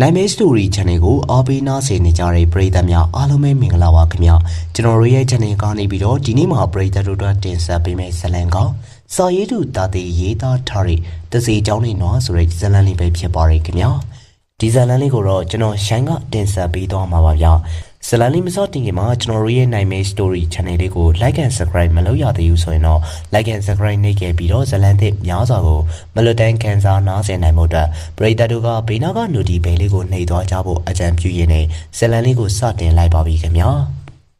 နိုင်မဲ story channel ကိုအားပေးနားဆင်နေကြတဲ့ပရိသတ်များအားလုံးပဲမင်္ဂလာပါခင်ဗျကျွန်တော်တို့ရဲ့ channel ကနေပြီးတော့ဒီနေ့မှာပရိသတ်တို့အတွက်တင်ဆက်ပေးမယ့်ဇာတ်လမ်းကစာရေးသူတာတေရေးသားထားတဲ့တစီเจ้าနေနော်ဆိုတဲ့ဇာတ်လမ်းလေးပဲဖြစ်ပါတယ်ခင်ဗျဒီဇာတ်လမ်းလေးကိုတော့ကျွန်တော်ရှိုင်းကတင်ဆက်ပေးသွားမှာပါဗျ ဇာတ်လမ်းလေးမစောတင်ခင်မှာကျွန်တော်တို့ရဲ့နိုင်မဲ story channel လေးကို like and subscribe မလုပ်ရသေးဘူးဆိုရင်တော့ like and subscribe နှိပ်ခဲ့ပြီးတော့ဇာတ်လမ်းသစ်များစွာကိုမလွတ်တမ်းခံစားနားဆင်နိုင်မှုအတွက်ပရိသတ်တို့ကဘေးနားကနူဒီဘဲလေးကိုနှိပ်သွားကြဖို့အကြံပြုရင်းနဲ့ဇာတ်လမ်းလေးကိုစတင်လိုက်ပါပြီခင်ဗျာ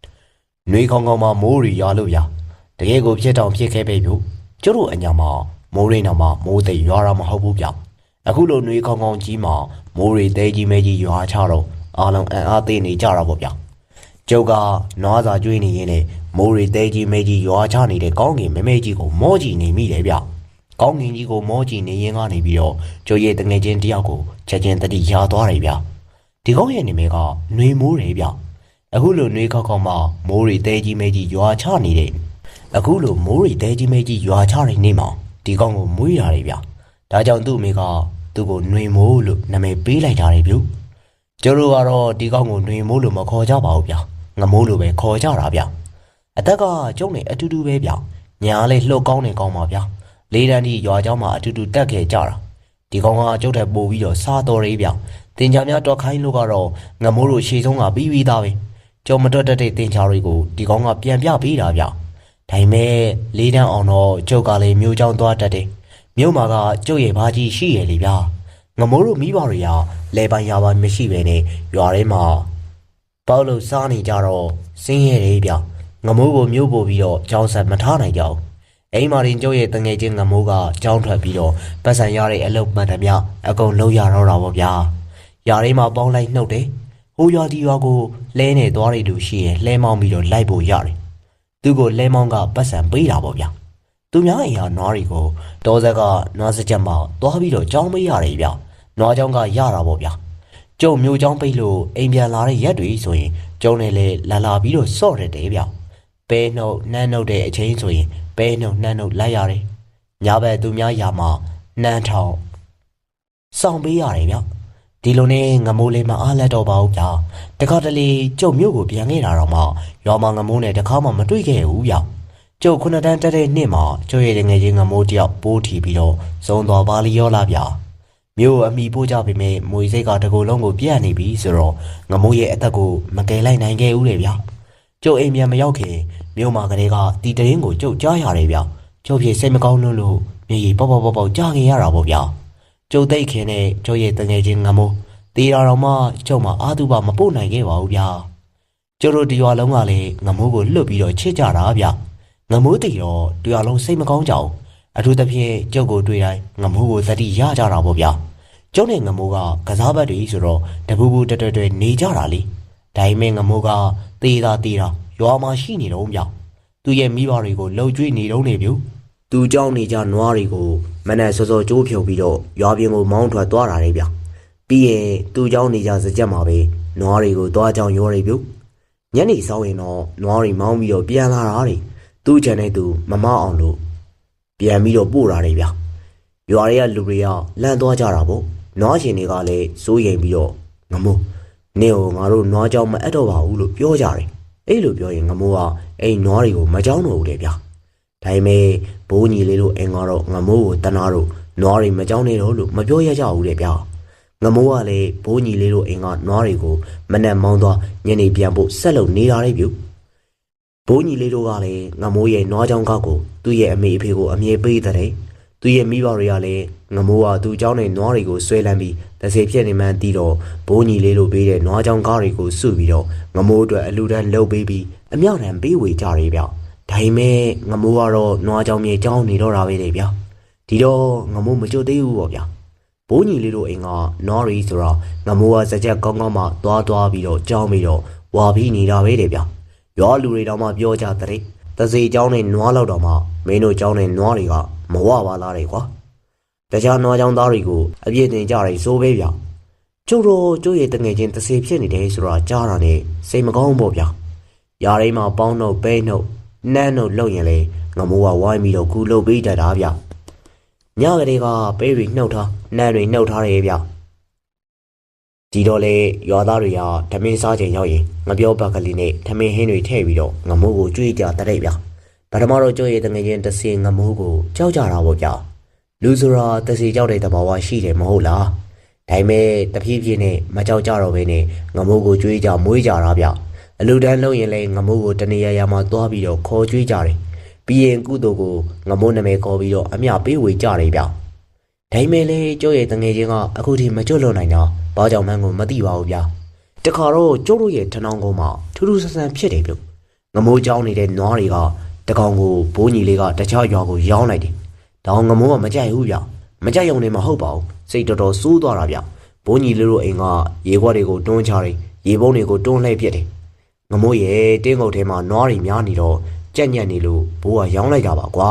။နှွေခေါင်းခေါင်းမှာမိုးရီရွာလို့ဗျာ။တကယ်ကိုဖြစ်တောင်ဖြစ်ခဲ့ပဲပြု။ကျတို့အညာမှာမိုးရင်းတော်မှာမိုးသိပ်ရွာတာမဟုတ်ဘူးဗျ။အခုလိုနှွေခေါင်းခေါင်းကြီးမှာမိုးရီတဲကြီးမဲကြီးရွာချတော့ အားလုံးအံ့အားသေးနေကြတာပေါ့ဗျာ။ ကျုပ်ကနွားစာကျွေးနေရင်းနဲ့မိုးရီတဲကြီးမဲကြီးရွာချနေတဲ့ကောင်းကင်မဲမဲကြီးကိုမောကြည့်နေမိတယ်ဗျ။ကောင်းကင်ကြီးကိုမောကြည့်နေရင်ကနေပြီးတော့ကျိုးရဲ့တငယ်ချင်းတယောက်ကိုချက်ချင်းတတိရသွားတယ်ဗျ။ဒီကောင်းရဲ့နေမဲကຫນွေမိုးတယ်ဗျ။အခုလိုຫນွေခောက်ခောက်မှမိုးရီတဲကြီးမဲကြီးရွာချနေတဲ့အခုလိုမိုးရီတဲကြီးမဲကြီးရွာချတဲ့နေ့မှာဒီကောင်းကိုမွေးရတယ်ဗျ။ဒါကြောင့်သူ့အမေကသူ့ကိုຫນွေမိုးလို့နာမည်ပေးလိုက်တာလေဗျ။ ကျတို့ကတော့ဒီကောင်းကိုနှွေမိုးလို့မခေါ်ကြပါဘူးဗျငမိုးလို့ပဲခေါ်ကြတာဗျအသက်ကကျုံနေအတူတူပဲဗျညာလေးလှုပ်ကောင်းနေကောင်းပါဗျလေးတန်းကြီးရွာเจ้าမှာအတူတူတက်ခဲ့ကြတာဒီကောင်ကကျုပ်ထက်ပိုပြီးတော့စားတော်ရေးဗျတင်ကြများတော့ခိုင်းလို့ကတော့ငမိုးလို့ရှေ့ဆုံးကပြီးပြီးသားပဲကျုံမတွက်တတ်တဲ့တင်ချာတွေကိုဒီကောင်ကပြန်ပြပေးတာဗျဒါပေမဲ့လေးတန်းအောင်တော့ကျုပ်ကလည်းမျိုးချောင်းသွားတတ်တယ်မြို့မှာကကျုပ်ရဲ့ဘာကြီးရှိရလေဗျာ ငမိုးတို့မိဘတွေဟာလဲပိုင်ရပါမရှိပဲနဲ့ရွာထဲမှာပေါက်လို့စားနေကြတော့စင်းရဲတယ်ဗျငမိုးကိုမျိုးပို့ပြီးတော့ကြောင်းဆက်မထားနိုင်ကြဘူးအိမ်မာရင်ကျုပ်ရဲ့တငယ်ချင်းငမိုးကကြောင်းထွက်ပြီးတော့ပတ်စံရတဲ့အလုပ်မှန်သမျှအကုန်လုံးရတော့တာပေါ့ဗျာယာထဲမှာပေါင်းလိုက်နှုတ်တယ်ဟိုရွာဒီရွာကိုလဲနေသွားတဲ့လူရှိရင်လဲမောင်းပြီးတော့လိုက်ဖို့ရတယ်သူကိုလဲမောင်းကပတ်စံပေးတာပေါ့ဗျာသူများအိမ်ဟာနွားတွေကိုတောဆက်ကနွားစကြက်မှာသွားပြီးတော့ကြောင်းပေးရတယ်ဗျ။ နွားကြောင်းကရတာပေါ့ဗျာ။ကျုံမျိုးကြောင်းပိတ်လို့အိမ်ပြန်လာတဲ့ရက်တွေဆိုရင်ကျုံနဲ့လေလာလာပြီးတော့စော့တယ်တဲ့ဗျ။ပဲနှုတ်နှမ်းနှုတ်တဲ့အချိန်ဆိုရင်ပဲနှုတ်နှမ်းနှုတ်လိုက်ရတယ်။ညဘက်သူများယာမှာနှမ်းထောင်စောင့်ပေးရတယ်ဗျ။ဒီလိုနဲ့ငမိုးလေးမအားလက်တော့ပါဘူးဗျာ။တခါတလေကျုံမျိုးကိုပြန်ခဲ့တာတော့မှရွာမှာငမိုးနဲ့တခါမှမတွေ့ခဲ့ဘူးဗျ။ကျုပ်ခုနှစ်တန်းတက်တဲ့နှစ်မှာကျုပ်ရဲ့ငယ်ချင်းငမိုးတယောက်ပိုးထီပြီးတော့ဇုံတော်ပါလီရောလာဗျာ မြို့အမိပိုးကြပေမဲ့မွေစိတ်ကတကူလုံးကိုပြတ်နေပြီဆိုတော့ငမိုးရဲ့အသက်ကိုမကယ်လိုက်နိုင်ခဲ့ဦးလေဗျာကျုပ်အိမ်မြန်မရောက်ခင်မြို့မှာကလေးကတီတရင်ကိုကျုပ်ကြားရတယ်ဗျာကျုပ်ဖြစ်စိတ်မကောင်းလို့လို့မြေကြီးပေါက်ပေါက်ပေါက်ပေါက်ကြားခဲ့ရတာပေါ့ဗျာကျုပ်သိတ်ခင်နဲ့ကျုပ်ရဲ့တငယ်ချင်းငမိုးတီတာတော်မှကျုပ်မှာအာသူပါမပို့နိုင်ခဲ့ပါဘူးဗျာကျတို့ဒီရွာလုံးကလည်းငမိုးကိုလွတ်ပြီးတော့ချစ်ကြတာဗျငမိုးတီတော့ဒီရွာလုံးစိတ်မကောင်းကြအောင် အထူးသဖြင့်ကျုပ်ကိုတွေ့တိုင်းငမိုးကိုသတိရကြတာပေါ့ဗျကျုပ်နဲ့ငမိုးကကစားဘက်တွေဆိုတော့တပူပူတတွတွနေကြတာလေဒါပေမဲ့ငမိုးကတေးတာတေးတာရွာမှာရှိနေတော့ဗျသူ့ရဲ့မိဘတွေကိုလှုပ်ကြွေးနေတော့နေပြီသူကြောင်းနေကြနွားတွေကိုမနဲ့စောစောကြိုးဖြုတ်ပြီးတော့ရွာပြင်ကိုမောင်းထွက်သွားတာလေဗျပြီးရင်သူကြောင်းနေကြစကြက်မှာပဲနွားတွေကိုသွားကြောင်းရောနေပြီညနေဆောင်ရင်တော့နွားတွေမောင်းပြီးတော့ပြန်လာတာတွေသူ့ချန်တဲ့သူမမအောင်လို့ ပြန်ပြီးတော့ပို့တာတွေဗျရွာတွေကလူတွေကလန့်သွားကြတာပေါ့နွားရှင်တွေကလည်းစိုးရိမ်ပြီးတော့ငမိုးနင့်ကိုငါတို့နွားကြောင်မအပ်တော့ပါဘူးလို့ပြောကြတယ်အဲ့လိုပြောရင်ငမိုးကအဲ့နွားတွေကိုမကြောက်တော့ဘူးလေဗျဒါပေမဲ့ဘိုးညီလေးတို့အင်္ဂါတော့ငမိုးကိုတနာတော့နွားတွေမကြောက်နေတော့လို့မပြောရကြဘူးလေဗျာငမိုးကလည်းဘိုးညီလေးတို့အိမ်ကနွားတွေကိုမနဲ့မောင်းသွားညနေပြန်ဖို့ဆက်လုပ်နေတာလေပြု ဘိုးညီလေးတို့ကလည်းငမိုးရဲ့နွားချောင်းကောက်ကိုသူ့ရဲ့အမေအဖေကိုအမြဲပေးတဲ့သူ့ရဲ့မိဘတွေကလည်းငမိုးကသူ့เจ้าနဲ့နွားတွေကိုဆွဲလန်းပြီးတစေပြက်နေမှန်းတီးတော့ဘိုးညီလေးတို့ပေးတဲ့နွားချောင်းကားတွေကိုစုပြီးတော့ငမိုးအတွက်အလူတန်းလှုပ်ပေးပြီးအမြောက်တန်းပေးဝေကြတယ်ဗျဒါပေမဲ့ငမိုးကတော့နွားချောင်းမြေเจ้าနေတော့တာပဲလေဗျဒီတော့ငမိုးမကြွသေးဘူးပေါ့ဗျာ ဘိုးညီလေးတို့အိမ်ကနော်ရီဆိုတော့ငမိုးကစကြက်ကောင်းကောင်းမှသွားသွားပြီးတော့ကြောင်းပြီးတော့ဝါပြီးနေတာပဲတဲ့ဗျ ရွာလူတွေတောင်မှပြောကြတဲ့တစေเจ้าနဲ့နွားလောက်တော့မှမင်းတို့เจ้าနဲ့နွားတွေကမဝပါလားတဲ့ကွာတခြားနွားချောင်းသားတွေကိုအပြည့်တင်ကြတယ်ဆိုပဲဗျကျုပ်တို့ကျုပ်ရဲ့တငယ်ချင်းတစေဖြစ်နေတယ်ဆိုတာကြားတာနဲ့စိတ်မကောင်းပေါ့ဗျယာရိမှာပေါင်းတော့ပဲနှုတ်နန်းနှုတ်လှုပ်ရင်လေငမိုးကဝိုင်းပြီးတော့ကူလှုပ်ပေးတတ်တာဗျ ညကလေးကပဲတွေနှုတ်ထားနန်းတွေနှုတ်ထားတယ်ဗျ ဒီတော့လေရွာသားတွေကဓမင်းစားချိန်ရောက်ရင်ငပြောဘက်ကလေးနဲ့ဓမင်းဟင်းတွေထည့်ပြီးတော့ငမိုးကိုကြွေးကြတဲ့ဗျာပထမတော့ကြွေးရတဲ့ငရင်တစ်စင်ငမိုးကိုကြောက်ကြတာပေါ့ဗျာလူဆိုတာတစ်စီကြောက်တဲ့တဘာဝရှိတယ်မဟုတ်လားဒါပေမဲ့တဖြည်းဖြည်းနဲ့မကြောက်ကြတော့ဘဲနဲ့ငမိုးကိုကြွေးကြမွေးကြတာဗျအလူတန်းလုံးရင်လေငမိုးကိုတနေရာရာမှာသွားပြီးတော့ခေါ်ကြွေးကြတယ်ပြီးရင်ကုသိုလ်ကိုငမိုးနာမည်ခေါ်ပြီးတော့အမျှပေးဝေကြတယ်ဗျ ဒါပေမဲ့လည်းကျိုးရဲ့တငယ်ချင်းကအခုထိမကျွတ်လွတ်နိုင်တော့ဘာကြောင့်မှန်းကိုမသိပါဘူးဗျာတခါတော့ကျိုးတို့ရဲ့ထဏောင်းကုန်းမှာထူးထူးဆန်းဆန်းဖြစ်တယ်ပြုတ်ငမိုးကြောင်းနေတဲ့နွားတွေကတကောင်ကိုဘိုးညီလေးကတခြားရွာကိုရောင်းလိုက်တယ်ဒါငမိုးကမကြိုက်ဘူးဗျာမကြိုက်ရုံနဲ့မဟုတ်ပါဘူးစိတ်တော်တော်စိုးသွားတာဗျာဘိုးညီလေးတို့အိမ်ကရေခွက်တွေကိုတွန်းချတယ်ရေပုံးတွေကိုတွန်းလှည့်ပြစ်တယ်ငမိုးရဲ့တင်းကုတ်ထဲမှာနွားတွေများနေတော့ကြက်ညက်နေလို့ဘိုးကရောင်းလိုက်ကြပါကွာ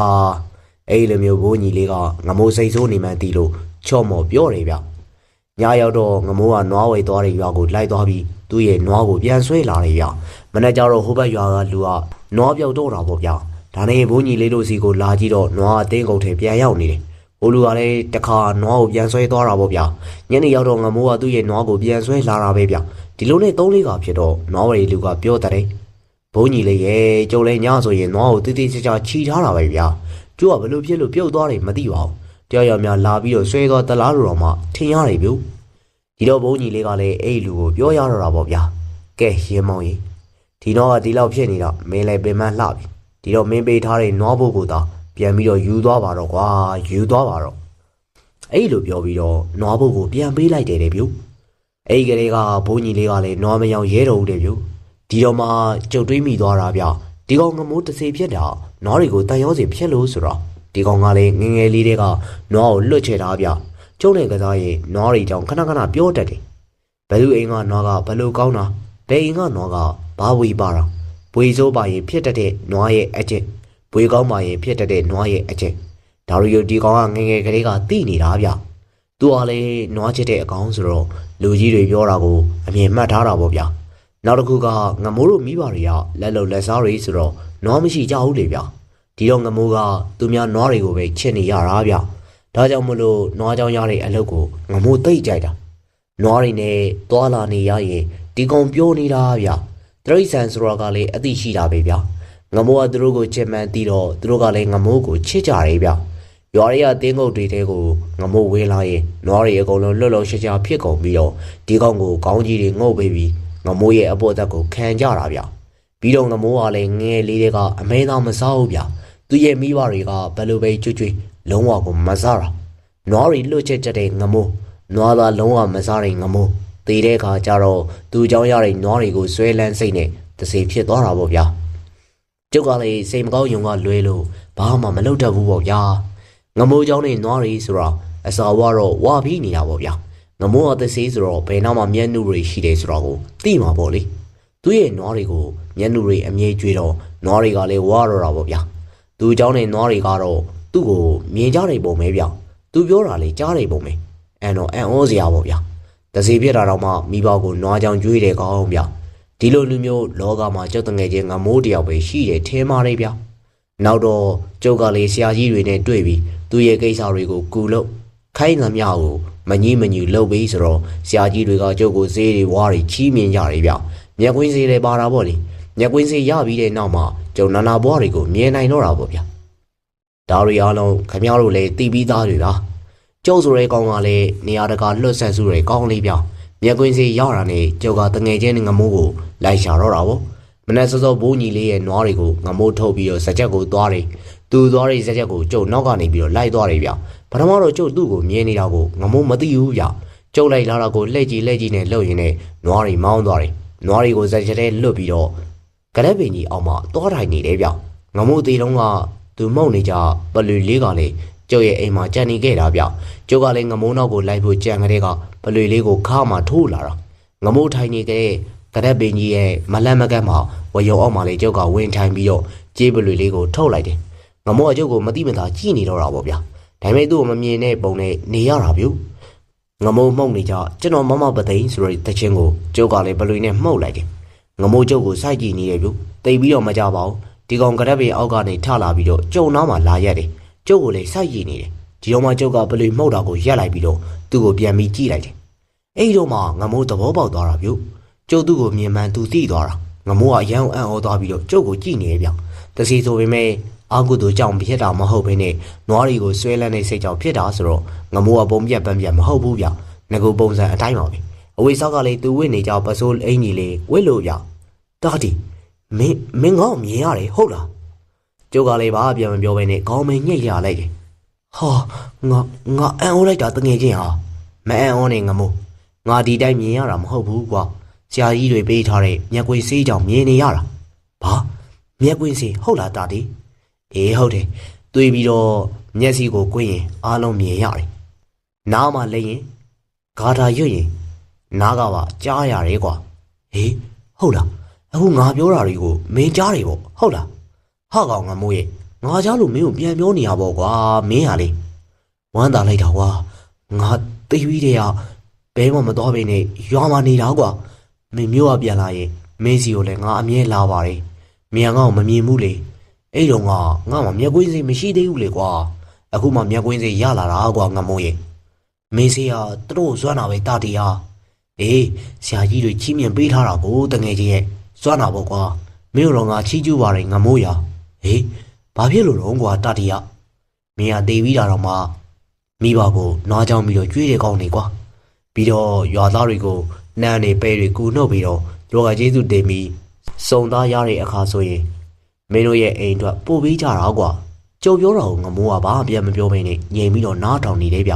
အဲ့လိုမျိုးဘိုးညီလေးကငမိုးစိတ်ဆိုးနေမှန်းသိလို့ချော့မော်ပြောတယ်ဗျ။ညရောက်တော့ငမိုးကနွားဝဲသွားတဲ့ရွာကိုလိုက်သွားပြီးသူ့ရဲ့နွားကိုပြန်ဆွဲလာတယ်ဗျ။မနေ့ကျတော့ဟိုဘက်ရွာကလူကနွားပြောက်တော့တာပေါ့ဗျ။ဒါနဲ့ဘိုးညီလေးတို့စီကိုလာကြည့်တော့နွားအတင်းကုန်ထဲပြန်ရောက်နေတယ်။ဘိုးလူကလည်းတခါနွားကိုပြန်ဆွဲသွားတာပေါ့ဗျ။ညနေရောက်တော့ငမိုးကသူ့ရဲ့နွားကိုပြန်ဆွဲလာတာပဲဗျ။ဒီလိုနဲ့သုံးလေးကဖြစ်တော့နွားဝဲလူကပြောတဲ့ဘုန်းကြီးလေးရဲ့ကျုံလဲညဆိုရင်နွားကိုတိတိကျကျခြီထားတာပဲဗျာ ကျိုးကဘလို့ဖြစ်လို့ပြုတ်သွားတယ်မသိပါဘူးတယောက်ယောက်များလာပြီးတော့ဆွဲသွားတလားလို့တော့မှထင်ရတယ်ဗျဒီတော့ဘုန်းကြီးလေးကလည်းအဲ့ဒီလူကိုပြောရတော့တာပေါ့ဗျာကဲရင်မောင်ကြီးဒီတော့ကဒီလောက်ဖြစ်နေတော့မင်းလည်းပင်မလှပြီဒီတော့မင်းပေးထားတဲ့နွားဘုတ်ကိုသာပြန်ပြီးတော့ယူသွားပါတော့ကွာယူသွားပါတော့အဲ့လိုပြောပြီးတော့နွားဘုတ်ကိုပြန်ပေးလိုက်တယ်တဲ့ဗျအဲ့ဒီကလေးကဘုန်းကြီးလေးကလည်းနွားမယောင်ရဲတော်ဦးတယ်ဗျဒီတော့မှကြုတ်တွေးမိသွားတာဗျဒီကောင်ငမိုးတစ်စေဖြစ်တာ နွားတွေကိုတန်ရောစီဖြစ်လို့ဆိုတော့ဒီကောင်ကလည်းငယ်ငယ်လေးတွေကနွားကိုလွတ်ချတာဗျကျုံနေကစားရင်နွားတွေကြောင့်ခဏခဏပြောတတ်တယ်ဘယ်သူအိမ်ကနွားကဘယ်လိုကောင်းတာဘယ်အိမ်ကနွားကဘာဝီပါတာဘွေစိုးပါရင်ဖြစ်တတ်တဲ့နွားရဲ့အကျင့်ဘွေကောင်းပါရင်ဖြစ်တတ်တဲ့နွားရဲ့အကျင့်ဒါရီယိုဒီကောင်ကငယ်ငယ်ကလေးကသိနေတာဗျသူကလည်းနွားချစ်တဲ့အကောင်ဆိုတော့လူကြီးတွေပြောတာကိုအမြင်မှတ်ထားတာပေါ့ဗျာ နောက်တစ်ခုကငမိုးတို့မိဘတွေကလက်လုံလက်စားတွေဆိုတော့နွားမရှိကြဘူးလေဗျဒီတော့ငမိုးကသူများနွားတွေကိုပဲချစ်နေရတာဗျဒါကြောင့်မလို့နွားကြောင်ရတဲ့အလုပ်ကိုငမိုးသိမ့်ကြိုက်တာနွားတွေနဲ့သွာလာနေရရင်ဒီကောင်ပြောနေတာဗျတရိษံဆိုတော့ကလည်းအသိရှိတာပဲဗျငမိုးကသူတို့ကိုချစ်မှန်းသိတော့သူတို့ကလည်းငမိုးကိုချစ်ကြတယ်ဗျရွာတွေကတင်းကုတ်တွေတဲကိုငမိုးဝေးလာရင်နွားတွေအကုန်လုံးလွတ်လွတ်ရှားရှားဖြစ်ကုန်ပြီးတော့ဒီကောင်ကိုကောင်းကြီးတွေငုတ်ပေးပြီး ငမိုးရဲ့အပေါ်သက်ကိုခံကြတာဗျပြီးတော့ငမိုးကလည်းငယ်လေးတွေကအမဲသားမစားဘူးဗျသူရဲ့မိဘတွေကဘယ်လိုပဲကြွကြွလုံးဝကိုမစားတာနွားတွေလွတ်ချက်ချက်တဲ့ငမိုးနွားသားလုံးဝမစားတဲ့ငမိုးသေတဲ့အခါကျတော့သူเจ้าရတဲ့နွားတွေကိုဆွဲလန်းစိတ်နဲ့တစေဖြစ်သွားတာပေါ့ဗျာကျုပ်ကလည်းစိတ်မကောင်းယုံကလွဲလို့ဘာမှမလုပ်တတ်ဘူးပေါ့ဗျာငမိုးเจ้าနဲ့နွားတွေဆိုတော့အစာဝါတော့ဝါပြီးနေတာပေါ့ဗျာ ငမိုးအသက်ဆေးဆိုတော့ဘယ်နောက်မှမျက်နှာတွေရှိတယ်ဆိုတော့ကိုသိမှာပေါ့လေသူ့ရဲ့နွားတွေကိုမျက်နှာတွေအမြဲကျွေးတော့နွားတွေကလည်းဝါတော့တာပေါ့ဗျာသူเจ้าနဲ့နွားတွေကတော့သူ့ကိုမြင်ကြတယ်ပုံပဲဗျသူပြောတာလေကြားတယ်ပုံပဲအဲ့တော့အံ့ဩစရာပေါ့ဗျာတစီပြစ်တာတော့မှမိဘကိုနွားကြောင်ကျွေးတယ်ကောင်းဗျာဒီလိုလူမျိုးလောကမှာကြောက်တငယ်ချင်းငမိုးတယောက်ပဲရှိတယ်ထင်ပါတယ်ဗျာနောက်တော့ကျုပ်ကလေးဆရာကြီးတွေနဲ့တွေ့ပြီးသူ့ရဲ့ကိစ္စတွေကိုကူလို့ ခိုင်းသမျှကိုမငီးမညူလှုပ်ပြီးဆိုတော့ဆရာကြီးတွေကကျုပ်ကိုဈေးတွေဝါးတွေချီးမြင်ကြတယ်ဗျမြက်ကွင်းဈေးတွေပါတာပေါ့လေမြက်ကွင်းဈေးရပြီးတဲ့နောက်မှာကျုံနာနာဘွားတွေကိုမြင်နိုင်တော့တာပေါ့ဗျဒါတွေအားလုံးခမရတို့လည်းတီးပြီးသားတွေလားကျုပ်ဆိုတဲ့ကောင်ကလည်းနေရာတကာလွတ်ဆက်စုတွေကောင်းလေးဗျမြက်ကွင်းဈေးရတာနဲ့ကျုပ်ကတငယ်ချင်းငမိုးကိုလိုက်ရှာတော့တာပေါ့မနေ့စောစောဘိုးညီလေးရဲ့နွားတွေကိုငမိုးထုတ်ပြီးတော့စကြက်ကိုသွားတယ်သူသွားတဲ့စကြက်ကိုကျုပ်နောက်ကနေပြီးတော့လိုက်သွားတယ်ဗျ ပထမတော့ကျုပ်သူ့ကိုမြင်နေတာကိုငမိုးမသိဘူးဗျကျုပ်လိုက်လာတာကိုလှည့်ကြည့်လှည့်ကြည့်နဲ့လှုပ်ရင်းနဲ့နွားတွေမောင်းသွားတယ်နွားတွေကိုစကြက်ထဲလွတ်ပြီးတော့ကရက်ပင်ကြီးအောင်မှသွားထိုင်နေတယ်ဗျငမိုးသေးတုံးကသူမှုန့်နေကြပလူလေးကလည်းကျုပ်ရဲ့အိမ်မှာကြံနေခဲ့တာဗျကျုပ်ကလည်းငမိုးနောက်ကိုလိုက်ဖို့ကြံကလေးကပလူလေးကိုခါမှထိုးလာတာငမိုးထိုင်နေခဲ့ကရက်ပင်ကြီးရဲ့မလန့်မကန့်မှာဝရုံအောက်မှာလေကျုပ်ကဝင်ထိုင်ပြီးတော့ကြေးပလူလေးကိုထုတ်လိုက်တယ်ငမိုးကကျုပ်ကိုမတိမသာကြည့်နေတော့တာပေါ့ဗျာ ဒါပေမဲ့သူ့ကိုမမြင်တဲ့ပုံနဲ့နေရတာဗျငမိုးမှုန့်နေကြကျွန်တော်မမပသိန်းဆိုတဲ့တခြင်းကိုကျုပ်ကလည်းဘလွေနဲ့မှုတ်လိုက်တယ်ငမိုးကျုပ်ကိုစိုက်ကြည့်နေတယ်ဗျတိတ်ပြီးတော့မကြပါဘူးဒီကောင်ကရက်ပေအောက်ကနေထလာပြီးတော့ကျုံနားမှာလာရက်တယ်ကျုပ်ကိုလည်းစိုက်ကြည့်နေတယ်ဒီတော့မှကျုပ်ကဘလွေမှုတ်တာကိုရက်လိုက်ပြီးတော့သူ့ကိုပြန်ပြီးကြည့်လိုက်တယ်အဲ့တော့မှငမိုးသဘောပေါက်သွားတာဗျကျုပ်သူ့ကိုမြင်မှန်သူသိသွားတာငမိုးကအရန်အံ့ဩသွားပြီးတော့ကျုပ်ကိုကြည့်နေရဗျတစီဆိုပေမဲ့ အာကုတို့ကြောင့်ဖြစ်တာမဟုတ်ဘဲနဲ့နွားတွေကိုဆွဲလန်းနေစိတ်ကြောင့်ဖြစ်တာဆိုတော့ငမိုးကပုံပြက်ပန်းပြက်မဟုတ်ဘူးဗျငကူပုံစံအတိုင်းပါပဲအဝိဆောက်ကလေးသူဝိနေကြပစိုးအင်ကြီးလေးဝိလို့ဗျတာတီမင်းမင်းငေါ့မြင်ရတယ်ဟုတ်လားကျုပ်ကလေးပါပြန်မပြောဘဲနဲ့ခေါင်းမင်းညှိရလိုက်တယ်ဟာငါငါအံ့ဩလိုက်တာတငယ်ချင်းဟာမအံ့ဩနေငမို့ငါဒီတိုင်းမြင်ရတာမဟုတ်ဘူးကွာဆရာကြီးတွေပေးထားတဲ့မျက်ကွင်းစေးကြောင့်မြင်နေရတာဘာမျက်ကွင်းစေးဟုတ်လားတာတီ အေးဟုတ်တယ်တွေးပြီးတော့မျက်စိကိုကွင်းရင်အားလုံးမြင်ရတယ်နားမှာလိမ့်ရင်ဂါထာရွတ်ရင်နားကပါကြားရတယ်ကွာဟေးဟုတ်လားအခုငါပြောတာတွေကိုမင်းကြားတယ်ပေါ့ဟုတ်လားဟာကောင်ငမို့ရဲ့ငါကြားလို့မင်းကိုပြန်ပြောနေရပေါ့ကွာမင်းဟာလေဝမ်းသာလိုက်တာကွာငါသိပြီးတဲ့ကဘဲမှမတော်ဘဲနဲ့ရွာမှာနေတာကွာမင်းမျိုးကပြန်လာရင်မင်းစီကိုလည်းငါအမြဲလာပါတယ်မြန်ကောင်မမြင်ဘူးလေ အဲ့တော့ငါငါမှမျက်ကွင်းစိမရှိသေးဘူးလေကွာအခုမှမျက်ကွင်းစိရလာတာကွာငမိုးရဲ့မင်းစီကသူတို့ဇွမ်းတာပဲတာတီဟာအေးဆရာကြီးတွေချီးမြှင့်ပေးထားတာကိုတငယ်ချင်းရဲ့ဇွမ်းတာပေါ့ကွာမင်းတို့ကငါချီးကျူးပါတယ်ငမိုးရဟေးဘာဖြစ်လို့တော့ကွာတာတီကမင်းကတေးပြီးတာတော့မှမိဘကိုနွားကြောင်ပြီးတော့ကျွေးတယ်ကောင်းနေကွာပြီးတော့ရွာသားတွေကိုနန်းနေပဲတွေကူနှုတ်ပြီးတော့လောကကျေးဇူးတင်ပြီးစုံသားရတဲ့အခါဆိုရင် မင်းတို့ရဲ့အိမ်အတွက်ပို့ပေးကြတာကွာကြုံပြောတာကိုငမိုးကဘာမှပြန်မပြောဘဲနဲ့ငြိမ်ပြီးတော့နားထောင်နေတယ်ဗျ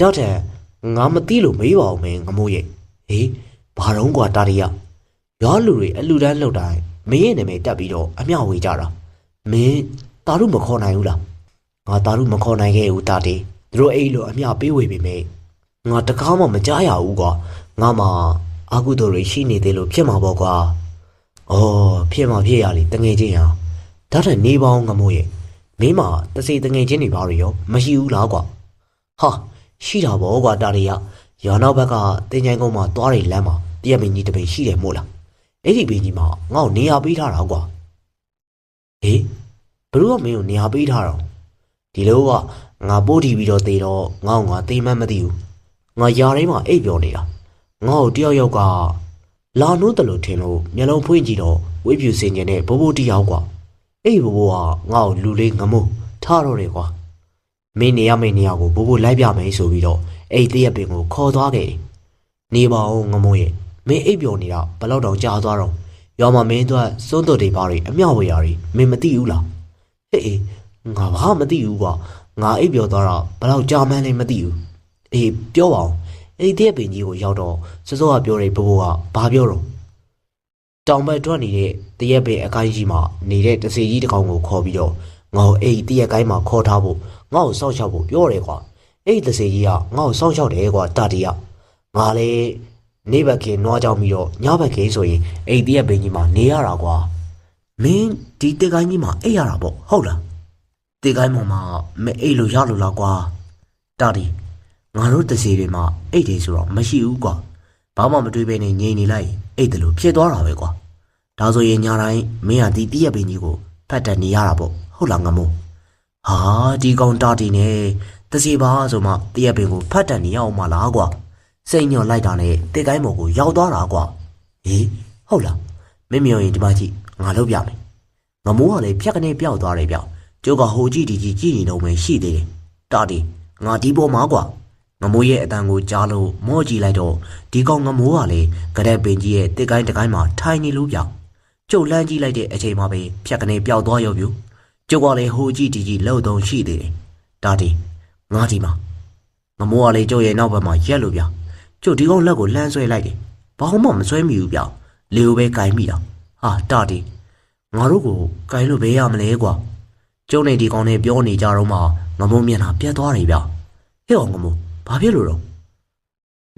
တောက်တယ်ငါမသိလို့မေးပါဦးမင်းငမိုးရဲ့ဟေးဘာတော့ကွာတာရီယရွာလူတွေအလူတန်းလှုပ်တိုင်းမင်းရဲ့နာမည်တက်ပြီးတော့အမျှဝေကြတာမင်းတာရုမခေါ်နိုင်ဘူးလားငါသားတို့မခေါ်နိုင်ခဲ့ဘူးတာတေသူတို့အဲ့လိုအမျှပေးဝေပေမဲ့ငါတကားမှမကြားရဘူးကွာငါမှအာကုတို့တွေရှိနေသေးလို့ဖြစ်မှာပေါ့ကွာ အော်ဖြစ်မှာဖြစ်ရလေတငယ်ချင်းဟာဒါထက်နေပေါင်းငမို့ရဲ့မင်းမတစေတငယ်ချင်းတွေဘာတွေရောမရှိဘူးလားကွာဟာရှိတာပေါ့ကွာတာတေရရွာနောက်ဘက်ကတင်ချိုင်းကုန်းမှာသွားတယ်လမ်းမှာတရက်မင်းကြီးတပိန်ရှိတယ်မို့လားအဲ့ဒီဘင်းကြီးမှာငါ့ကိုနေရာပေးထားတာကွာဟေးဘယ်လို့ကမင်းကိုနေရာပေးထားတော့ဒီလိုကငါပို့တီပြီးတော့တေတော့ငါ့ကိုငါသိမှန်းမသိဘူးငါຢာတိုင်းမှာအိပ်ပျော်နေတာငါ့ကိုတယောက်ယောက်က လာနိုးတယ်လို့ထင်လို့မျက်လုံးဖွင့်ကြည့်တော့ဝိဖြူစင်ကျင်တဲ့ဘိုးဘိုးတယောက်ကွာအဲ့ဘိုးဘိုးကငါ့ကိုလူလေးငမို့ထားတော့တယ်ကွာမင်းနေရမယ့်နေရာကိုဘိုးဘိုးလိုက်ပြမယ်ဆိုပြီးတော့အဲ့တရက်ပင်ကိုခေါ်သွားခဲ့တယ်နေပါဦးငမို့ရဲ့မင်းအိပ်ပျော်နေတာဘယ်တော့တောင်ကြာသွားတော့ရွာမှာမင်းတို့စွန်းတော်တွေပါတွေအမြောက်ဝေရာတွေမင်းမသိဘူးလားဟေးအေးငါဘာမှမသိဘူးကွာငါအိပ်ပျော်သွားတော့ဘယ်တော့ကြာမှန်းလည်းမသိဘူးအေးပြောပါအောင် အဲ့ဒီတဲ့ပင်ကြီးကိုရောက်တော့စောစောကပြောတဲ့ဘဘကဘာပြောတော့တောင်ဘက်ထွက်နေတဲ့တရက်ပင်အကိုင်းကြီးမှာနေတဲ့တစီကြီးတစ်ကောင်ကိုခေါ်ပြီးတော့ငါ့ကိုအဲ့ဒီတရက်ကိုင်းမှာခေါ်ထားဖို့ငါ့ကိုစောင့်ရှောက်ဖို့ပြောတယ်ကွာအဲ့ဒီတစီကြီးကငါ့ကိုစောင့်ရှောက်တယ်ကွာတာတီကငါလည်းနေဘက်ခင်နွားကြောင်ပြီးတော့ညဘက်ခင်ဆိုရင်အဲ့ဒီတရက်ပင်ကြီးမှာနေရတာကွာမင်းဒီတက်ကိုင်းကြီးမှာအိပ်ရတာပေါ့ဟုတ်လားတေကိုင်းပေါ်မှာမအိတ်လို့ရလို့လားကွာတာဒီ ငါတို့တစီတွေမှာအိတ်တယ်ဆိုတော့မရှိဘူးကွာဘာမှမတွေးဘဲနဲ့ငြိမ်နေလိုက်အိတ်တယ်လို့ဖြစ်သွားတာပဲကွာဒါဆိုရင်ညာတိုင်းမင်းကဒီတည့်ရပင်ကြီးကိုဖတ်တက်နေရတာပေါ့ဟုတ်လားငမို့ဟာဒီကောင်တာဒီနဲ့တစီပါဆိုမှတည့်ရပင်ကိုဖတ်တက်နေရအောင်မလားကွာစိတ်ညော်လိုက်တာနဲ့တေကိုင်းပေါ်ကိုရောက်သွားတာကွာဟေးဟုတ်လားမင်းမြော်ရင်ဒီမှာကြည့်ငါလုပ်ပြမယ်ငမိုးကလည်းဖြတ်ကနေပျောက်သွားတယ်ဗျကျုပ်ကဟိုကြည့်ဒီကြည့်ကြည့်နေတော့မှရှိသေးတယ်တာဒီငါဒီပေါ်မှာကွာ ငမိုးရဲ့အတန်ကိုကြားလို့မော့ကြည့်လိုက်တော့ဒီကောင်ငမိုးကလည်းကတဲ့ပင်ကြီးရဲ့တစ်ကိုင်းတစ်ကိုင်းမှာထိုင်နေလို့ဗျကျုပ်လန်းကြည့်လိုက်တဲ့အချိန်မှာပဲဖြတ်ကနေပျောက်သွားရောဗျကျုပ်ကလည်းဟိုကြည့်ဒီကြည့်လှုပ်တုံရှိသေးတယ်တာဒီငါဒီမှာငမိုးကလည်းကျုပ်ရဲ့နောက်ဘက်မှာရက်လို့ဗျကျုပ်ဒီကောင်လက်ကိုလှမ်းဆွဲလိုက်တယ်ဘာမှမဆွဲမိဘူးဗျလေကိုပဲကင်မိတာဟာတာဒီငါတို့ကိုကင်လို့ဘဲရမလဲကွာကျုံနေဒီကောင်နဲ့ပြောနေကြတော့မှငမုံမျက်နှာပြတ်သွားတယ်ဗျဟဲ့အောင်ငမုံ ဘာဖြစ်လို့တော့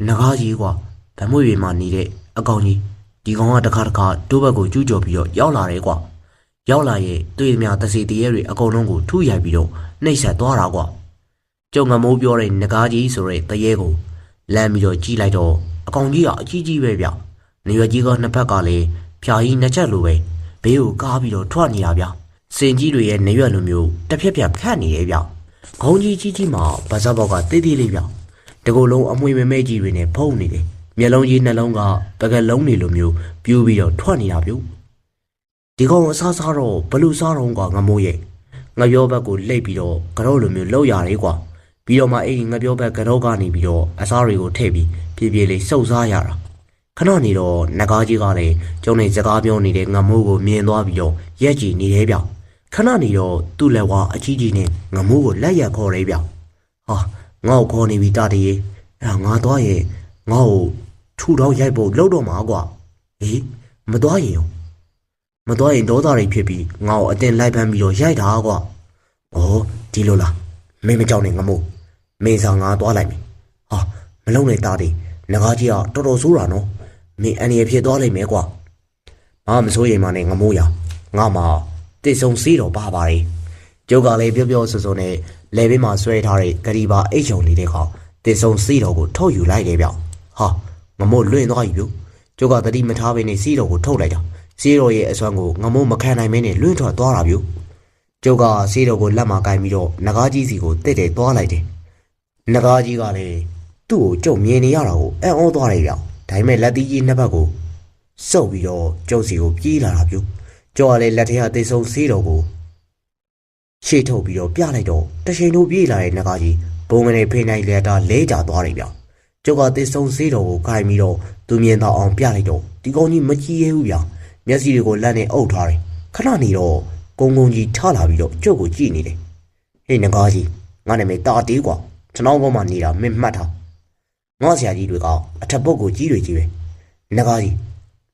ငကားကြီးကွာဗမွေတွေမှာနေတဲ့အကောင်ကြီးဒီကောင်ကတခါတခါတိုးဘက်ကိုကျူးကျော်ပြီးတော့ရောက်လာတယ်ကွာရောက်လာရဲ့တွေ့သမျှတစီတရေတွေအကုန်လုံးကိုထုရိုက်ပြီးတော့နှိပ်ဆက်သွားတာကွာကျုံငမိုးပြောတဲ့ငကားကြီးဆိုတဲ့တရေကိုလမ်းပြီးတော့ကြီးလိုက်တော့အကောင်ကြီးကအကြီးကြီးပဲဗျနေရွယ်ကြီးကနှစ်ဖက်ကလည်းဖြာကြီးနှစ်ချက်လိုပဲဘေးကိုကားပြီးတော့ထွက်နေတာဗျစင်ကြီးတွေရဲ့နေရွက်လိုမျိုးတစ်ဖြက်ဖြက်ခတ်နေတယ်ဗျခေါင်းကြီးကြီးကြီးမှာဗဇက်ဘောက်ကတေးသေးလေးဗျ တကူလုံးအမွှေမဲမဲကြီးတွေနဲ့ဖုံးနေတယ်မျက်လုံးကြီးနှလုံးကပကက်လုံးတွေလိုမျိုးပြူးပြီးတော့ထွက်နေတာပြုဒီကောင်အစားစားတော့ဘလူစားတော့ကွာငမိုးရဲ့ငပြောဘက်ကိုလှိပ်ပြီးတော့ကတော့လိုမျိုးလှုပ်ရတယ်ကွာပြီးတော့မှအဲ့ဒီငပြောဘက်ကတော့ကနေပြီးတော့အစားတွေကိုထည့်ပြီးပြေးပြေးလေးစုပ်စားရတာခဏနေတော့နဂါးကြီးကလည်းကျုံနေစကားပြောနေတဲ့ငမိုးကိုမြင်သွားပြီးတော့ရက်ကြည့်နေတယ်ဗျခဏနေတော့သူ့လက်ဝါအကြီးကြီးနဲ့ငမိုးကိုလက်ရက်ခေါ်တယ်ဗျဟာ ငါ့ကိုခေါ်နေပြီတာတရေအဲ့ဒါငါသွားရင်ငါ့ကိုထူတော့ရိုက်ဖို့လှုပ်တော့မှာကွာဟေးမသွားရင်ရောမသွားရင်ဒေါသတွေဖြစ်ပြီးငါ့ကိုအတင်လိုက်ပန်းပြီးတော့ရိုက်တာကွာဩဒီလိုလားမင်းမကြောက်နဲ့ငမို့မင်းစာငါသွားလိုက်မယ်ဟာမလုံနဲ့တာတေငကားကြီးကတော်တော်ဆိုးတာနော်မင်းအန်ရဖြစ်သွားလိမ့်မယ်ကွာမမစိုးရိမ်မနဲ့ငမိုးရငါမှတိတ်ဆုံစီးတော့ပါပါလေကျုပ်ကလည်းပြောပြောဆိုဆိုနဲ့ လေဘေးမှာဆွဲထားတဲ့ဂရီပါအိတ်ချုံလေးတဲ့ကောင်တင်ဆုံစီတော်ကိုထုတ်ယူလိုက်တယ်ဗျဟာငမို့လွင့်သွားပြီပြုကျုပ်ကတတိမထားဘဲနဲ့စီတော်ကိုထုတ်လိုက်တာစီတော်ရဲ့အစွမ်းကိုငမို့မခံနိုင်မင်းနဲ့လွင့်ထွက်သွားတာပြုကျုပ်ကစီတော်ကိုလက်မှာကင်ပြီးတော့ငကားကြီးစီကိုတစ်တယ်သွားလိုက်တယ်ငကားကြီးကလည်းသူ့ကိုကျုပ်မြင်နေရတာကိုအံ့ဩသွားတယ်ဗျဒါပေမဲ့လက်သီးကြီးနှစ်ဘက်ကိုစုပ်ပြီးတော့ကျုပ်စီကိုပြေးလာတာပြုကျုပ်ကလည်းလက်ထဲကတိတ်ဆုံစီတော်ကို ရှေ့ထုတ်ပြီးတော့ပြလိုက်တော့တချိန်တို့ပြေးလာတဲ့ငကားကြီးဘုံကနေဖိနိုင်လက်တာလဲကျသွားတယ်ဗျကျုပ်ကတစ်ဆုံစေးတော်ကိုခိုင်ပြီးတော့သူမြင်တော့အောင်ပြလိုက်တော့ဒီကောင်ကြီးမကြည့်ရဘူးဗျမျက်စိတွေကိုလက်နဲ့အုပ်ထားတယ်ခဏနေတော့ကုန်းကုန်းကြီးထလာပြီးတော့ကျုပ်ကိုကြည့်နေတယ်ဟေးငကားကြီးငါနာမည်တာတေးကွာကျွန်တော်ဘောမှာနေတာမင်းမှတ်ထားငါဆရာကြီးတွေကအထက်ပုတ်ကိုကြီးတွေကြီးပဲငကားကြီး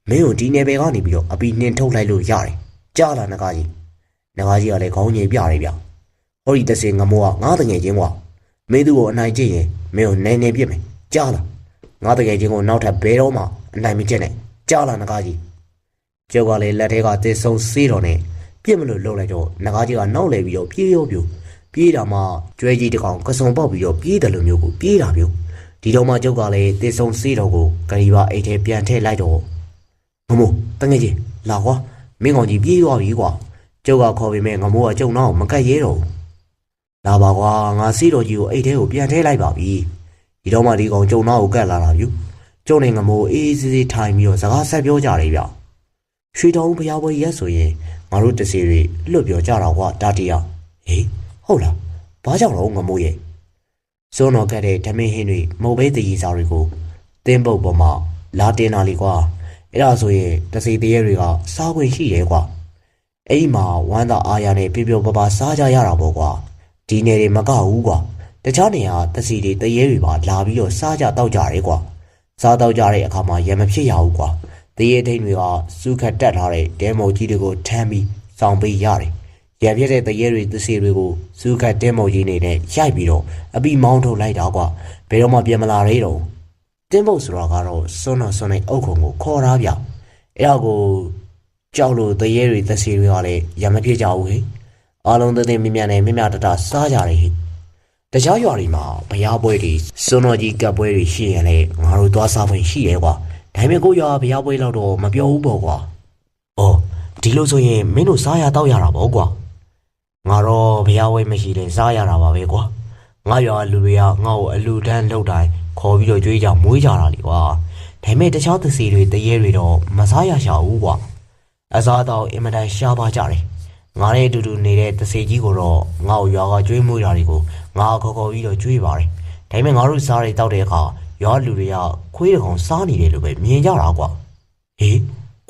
မင်းကိုဒီနယ်ပယ်ကနေပြီးတော့အပီနှင်ထုတ်လိုက်လို့ရတယ်ကြားလားငကားကြီး နဂါကြီးကလည်းခေါင်းငိမ်ပြတယ်ဗျဟောဒီတစင်ငမိုးကငါတငယ်ချင်းကွာမင်းသူ့ကိုအနိုင်ကျင့်ရင်မင်းကိုနိုင်နေပြစ်မယ်ကြားလားငါတငယ်ချင်းကိုနောက်ထပ်ဘယ်တော့မှအနိုင်မကျင့်နဲ့ကြားလားနဂါကြီးကျုပ်ကလည်းလက်ထဲကတစ်ဆုံစေးတော်နဲ့ပြစ်မလို့လှုပ်လိုက်တော့နဂါကြီးကနောက်လဲပြီးတော့ပြေးရောပြူပြေးတာမှကျွဲကြီးတစ်ကောင်ကစုံပေါက်ပြီးတော့ပြေးတယ်လို့မျိုးကိုပြေးတာပြူဒီတော့မှကျုပ်ကလည်းတစ်ဆုံစေးတော်ကိုဂရီပါအိတ်ထဲပြန်ထည့်လိုက်တော့ငမိုးတငယ်ချင်းလာကွာမင်းကောင်ကြီးပြေးသွားပြီကွာ ကျုပ်ကခေါ်ပေမဲ့ငမိုးကကျုံတော့မကတ်ရဲတော့ဘူးလာပါကွာငါစီးတော်ကြီးကိုအိတ်ထဲကိုပြန်ထည့်လိုက်ပါပြီဒီတော့မှဒီကောင်ကျုံတော့ကိုကတ်လာတာဗျကျုံနေငမိုးအေးအေးဆေးဆေးထိုင်ပြီးတော့စကားဆက်ပြောကြတယ်ဗျရွှေတောင်ဘုရားပွဲရက်ဆိုရင်ငါတို့တစီတွေလွတ်ပြောကြတော့ကွာတာတီယာဟေးဟုတ်လားဘာကြောင့်တော့ငမိုးရဲ့စွန်းတော်ကတ်တဲ့ဓမင်းဟင်းတွေမုတ်ဘဲတည်စာတွေကိုတင်းပုတ်ပေါ်မှာလာတင်တာလीကွာအဲ့ဒါဆိုရင်တစီတရေတွေကစားခွင့်ရှိတယ်ကွာ အဲ့ဒီမှာဝမ်းသာအားရနဲ့ပြပြပပစားကြရတာပေါ့ကွာဒီနယ်တွေမကဘူးကွာတခြားနေရာတစီတွေတရေတွေပါလာပြီးတော့စားကြတောက်ကြတယ်ကွာစားတောက်ကြတဲ့အခါမှာရံမဖြစ်ရဘူးကွာတရေထိန်တွေကစုခတ်တက်ထားတဲ့ဒဲမော်ကြီးတွေကိုထမ်းပြီးစောင်းပေးရတယ်ရံပြတဲ့တရေတွေတစီတွေကိုစုခတ်ဒဲမော်ကြီးနေနဲ့ရိုက်ပြီးတော့အပီမောင်းထုတ်လိုက်တာကွာဘယ်တော့မှပြန်မလာရဲတော့တင်းပုတ်ဆိုတာကတော့စွန်းတော်စွန်းတဲ့အုတ်ခုံကိုခေါ်ထားပြအဲ့ဒါကို ကြောက်လို့တရေတွေသက်စီတွေကလည်းရမဖြစ်ကြဘူးဟဲ့အားလုံးသသိမြင်မြန်နဲ့မြင်မြတတစားကြတယ်ဟဲ့တခြားရွာတွေမှာဘရားပွဲတွေစွန်းတော်ကြီးကပ်ပွဲတွေရှိရင်လည်းငါတို့သွားစားဖွင့်ရှိရဲကွာဒါပေမဲ့ကိုရွာဘရားပွဲလောက်တော့မပြောဘူးပေါ့ကွာအော်ဒီလိုဆိုရင်မင်းတို့စားရတော့ရတာပေါ့ကွာငါတော့ဘရားပွဲမရှိရင်စားရတာပါပဲကွာငါရွာလူတွေကငါ့ကိုအလူတန်းလောက်တိုင်းခေါ်ပြီးတော့ကြွေးကြမွေးကြတာလေကွာဒါပေမဲ့တခြားသစီတွေတရေတွေတော့မစားရရှာဘူးကွာ အစားအသောက်အင်မတန်ရှားပါကြတယ်။ငါနဲ့အတူတူနေတဲ့တစေကြီးကိုတော့ငါ့ကိုရွာကကျွေးမွေးတာတွေကိုငါခေါ်ခေါ်ပြီးတော့ကျွေးပါတယ်။ဒါပေမဲ့ငါတို့စားတွေတောက်တဲ့အခါရွာလူတွေကခွေးတစ်ကောင်စားနေတယ်လို့ပဲမြင်ကြတာကွာ။ဟေး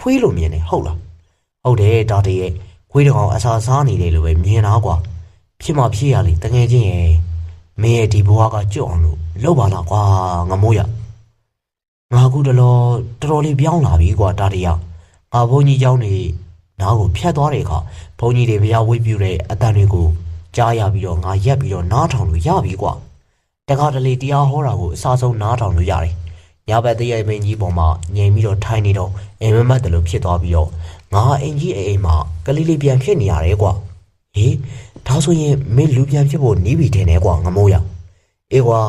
ခွေးလို့မြင်တယ်ဟုတ်လား။ဟုတ်တယ်ဒါတည်းရဲ့ခွေးတစ်ကောင်အစာစားနေတယ်လို့ပဲမြင်တာကွာ။ဖြစ်မှဖြစ်ရလေတငယ်ချင်းရဲ့မင်းရဲ့ဒီဘဝကကြွအောင်လို့လောက်ပါလားကွာငမိုးရ။ငါကူတလောတော်တော်လေးပြောင်းလာပြီကွာဒါတည်းရ။ ငါဘုန်းကြီးเจ้าနေနားကိုဖြတ်သွားတဲ့အခါဘုန်းကြီးတွေဘုရားဝိပြုတဲ့အတန်တွေကိုကြားရပြီးတော့ငါရက်ပြီးတော့နားထောင်လို့ရပြီကွာတခါတလေတရားဟောတာကိုအစားဆုံးနားထောင်လို့ရတယ်ညဘက်တည့်ရမင်းကြီးပေါ်မှာငြိမ်ပြီးတော့ထိုင်နေတော့အိမ်မက်မက်တလို့ဖြစ်သွားပြီးတော့ငါအင်ကြီးအိမ်မှာကလေးလေးပြန်ဖြစ်နေရတယ်ကွာဟေးဒါဆိုရင်မင်းလူပြန်ဖြစ်ဖို့နီးပြီထင်တယ်ကွာငမိုးရအေးကွာ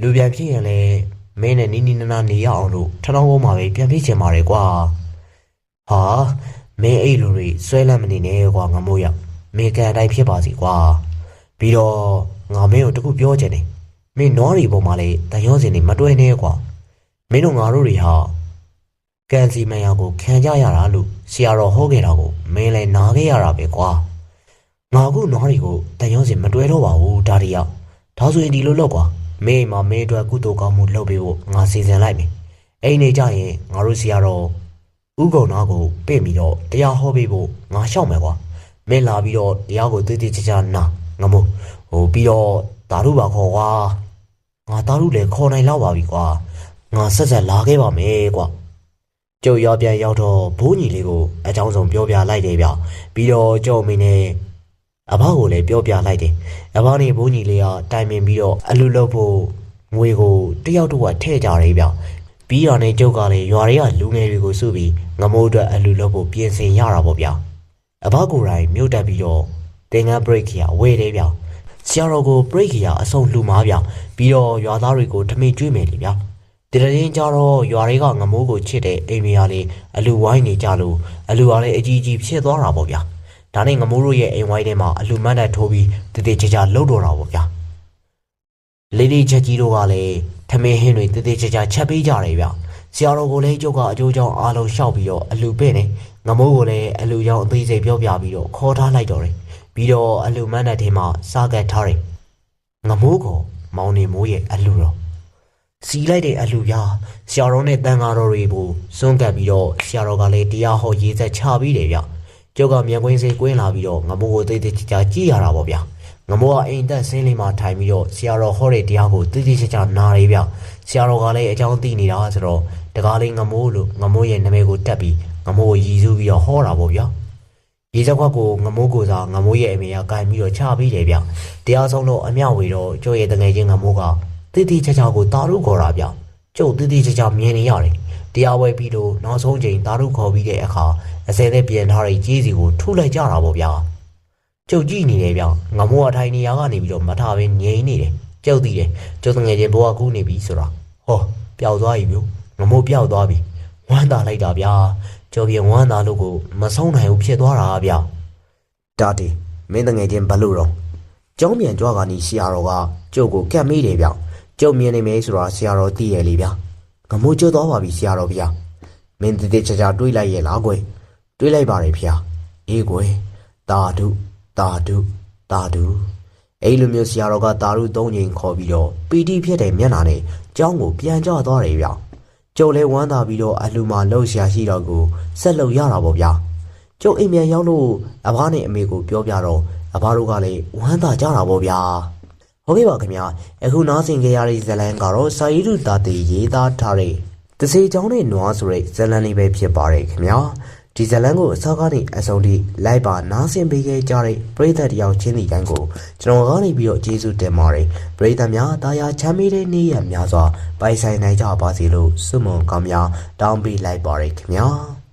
လူပြန်ဖြစ်ရင်လည်းမင်းနဲ့နီးနီးနားနားနေရအောင်လို့ထထောင်းပေါ်မှာပဲပြန်ဖြစ်ချင်ပါတယ်ကွာ ဟာမင်းအဲ့လိုတွေဆွဲလန့်မနေနဲ့ကွာငမိုးရမေကန်အတိုင်းဖြစ်ပါစီကွာပြီးတော့ငါမင်းကိုတခုပြောချင်တယ်မင်းနွားတွေပေါ်မှာလေတန်ရောစင်တွေမတွဲနဲ့ကွာမင်းတို့ငါတို့တွေဟာကန်စီမန်ယာကိုခံကြရတာလို့ဆရာတော်ဟောခဲ့တာကိုမင်းလည်းနားခဲ့ရတာပဲကွာငါခုနွားတွေကိုတန်ရောစင်မတွဲတော့ပါဘူးဒါတွေကဒါဆိုရင်ဒီလိုလုပ်ကွာမင်းမမင်းအတွက်ကုသိုလ်ကောင်းမှုလုပ်ပေးဖို့ငါစီစဉ်လိုက်မယ်အိမ်နေကြရင်ငါတို့ဆရာတော် ဥကုံနာကိုပြင့်ပြီးတော့တရားဟောပေးဖို့ငါရှောက်မယ်ကွာမင်းလာပြီးတော့တရားကိုတည်တည်ချာချာနာငမို့ဟိုပြီးတော့ဓာတုပါခေါ်ကွာငါသားတို့လည်းခေါ်နိုင်လောက်ပါပြီကွာငါဆက်ဆက်လာခဲ့ပါမယ်ကွာကျုပ်ရောက်ပြန်ရောက်တော့ဘိုးညီလေးကိုအကြောင်းဆုံးပြောပြလိုက်တယ်ဗျပြီးတော့ကျုပ်အမိနဲ့အဘကိုလည်းပြောပြလိုက်တယ်အဘနဲ့ဘိုးညီလေးကတိုင်ပင်ပြီးတော့အလူလုပ်ဖို့ငွေကိုတယောက်တော့ထည့်ကြတယ်ဗျ ပြီးတော့နဲ့ကျုပ်ကလည်းရွာတွေကလူငယ်တွေကိုစုပြီးငမိုးအတွက်အလူလုပ်ဖို့ပြင်ဆင်ရတာပေါ့ဗျအဘကိုယ်တိုင်မြို့တက်ပြီးတော့တင်ငန်း break ကြီးဝယ်တယ်ဗျဆရာတော်ကိုပရိတ်ခရာအဆုံးလှူမားပြပြီးတော့ရွာသားတွေကိုထမင်းကျွေးမယ်လေဗျာဒီတရင်ကြတော့ရွာတွေကငမိုးကိုချစ်တဲ့အိမ်မယာလေးအလူဝိုင်းနေကြလို့အလူကလည်းအကြီးကြီးဖြစ်သွားတာပေါ့ဗျာဒါနဲ့ငမိုးတို့ရဲ့အိမ်ဝိုင်းထဲမှာအလူမတ်တက်ထိုးပြီးတည်တည်ချာချာလှုပ်တော့တာပေါ့ဗျာလေးလေးချက်ကြီးတို့ကလည်း ထမင်းဟင်းတွေတည်တည်ချာချာချက်ပေးကြတယ်ဗျာဆရာတော်ကိုလည်းကျုပ်ကအကျိုးကြောင့်အားလုံးရှောက်ပြီးတော့အလူပဲ့နေငမိုးကိုလည်းအလူကြောင့်အသေးစိတ်ပြောပြပြီးတော့ခေါ်ထားလိုက်တော့တယ်ပြီးတော့အလူမတ်တက်ထဲမှာစားကတ်ထားတယ်ငမိုးကောမောင်နေမိုးရဲ့အလှတော်စီလိုက်တဲ့အလှပြဆရာတော်နဲ့တန်ဃာတော်တွေကိုစွန့်ကပ်ပြီးတော့ဆရာတော်ကလည်းတရားဟောရေးဆက်ချပြီးတယ်ဗျကျုပ်ကမြန်ကွင်းစေးကွင်းလာပြီးတော့ငမိုးကိုတိတ်တိတ်ချာကြည့်ရတာပေါ့ဗျ ငမိုးကအိမ်သက်ဆင်းလေးမှာထိုင်ပြီးတော့ဆရာတော်ဟောတဲ့တရားကိုတိတ်တိတ်ချာနားရဗျဆရာတော်ကလည်းအကြောင်းသိနေတာဆိုတော့တကားလေးငမိုးလို့ငမိုးရဲ့နာမည်ကိုတက်ပြီးငမိုးကိုရည်စူးပြီးတော့ဟောတာပေါ့ဗျရေစက်ခွက်ကိုငမိုးကိုစားငမိုးရဲ့အမေကကင်ပြီးတော့ချပြီးတယ်ဗျတရားဆုံးလို့အမြောက်ဝေတော့ကျုပ်ရဲ့တငယ်ချင်းငမိုးကတိတိချာချာကိုတာရုခေါ်တာဗျကျုပ်တိတိချာချာမြင်နေရတယ်တရားဝဲပြီးလို့နောက်ဆုံးချိန်တာရုခေါ်ပြီးတဲ့အခါအစဲနဲ့ပြန်ထားတဲ့ကြီးစီကိုထုလိုက်ကြတာပေါ့ဗျာ ကျုပ်ကြည့်နေတယ်ဗျငမိုးအထိုင်နေရာကနေပြီးတော့မထဘဲငြိမ်နေတယ်ကျုပ်သိတယ်ကျုပ်တငယ်ချင်းဘဝကူးနေပြီဆိုတာဟောပျောက်သွားပြီဗျငမိုးပျောက်သွားပြီဝမ်းသာလိုက်တာဗျာကျော်ပြင်းဝမ်းသာလို့ကိုမဆုံးနိုင်ဘူးဖြစ်သွားတာဗျတာတီမင်းတငယ်ချင်းဘလို့တော့ကျောင်းပြန်ကြွားကနီဆရာတော်ကကျုပ်ကိုကတ်မိတယ်ဗျကျုပ်မြင်နေမယ်ဆိုတာဆရာတော်သိရလေဗျငမိုးကျသွားပါပြီဆရာတော်ဗျမင်းတည်တည်ချာချာတွေးလိုက်ရဲ့လားကွယ်တွေးလိုက်ပါတယ်ဗျအေးကွယ်တာဓု တာဓုတာဓုအဲ့လိုမျိုးဆရာတော်ကတာဓုသုံးချိန်ခေါ်ပြီးတော့ပီတိဖြစ်တဲ့မျက်နှာနဲ့ကျောင်းကိုပြန်ကြသွားတယ်ဗျကျုပ်လဲဝမ်းသာပြီးတော့အလှမာလှုပ်ရှားရှိတော့ကိုဆက်လုပ်ရတာပေါ့ဗျာကျုပ်အိမ်မြန်ရောက်လို့အဘနဲ့အမေကိုပြောပြတော့အဘတို့ကလည်းဝမ်းသာကြတာပေါ့ဗျာဟုတ်ကဲ့ပါခင်ဗျာအခုနားဆင်ကြရတဲ့ဇလန်ကတော့စာရီတုတာတီရေးသားထားတဲ့တစေချောင်းနဲ့နွားဆိုတဲ့ဇလန်လေးပဲဖြစ်ပါတယ်ခင်ဗျာ ဒီဇလန်ကိုအစောကနေအဆုံးထိလိုက်ပါနားဆင်ပေးခဲ့ကြတဲ့ပရိသတ်တယောက်ချင်းဒီတိုင်းကိုကျွန်တော်ကနေပြီးတော့ကျေးဇူးတင်ပါတယ်ပရိသတ်များတာယာချမ်းမြေတဲ့နေ့ရက်များစွာပိုင်ဆိုင်နိုင်ကြပါစေလို့ဆုမွန်ကောင်းများတောင်းပေးလိုက်ပါတယ်ခင်ဗျာ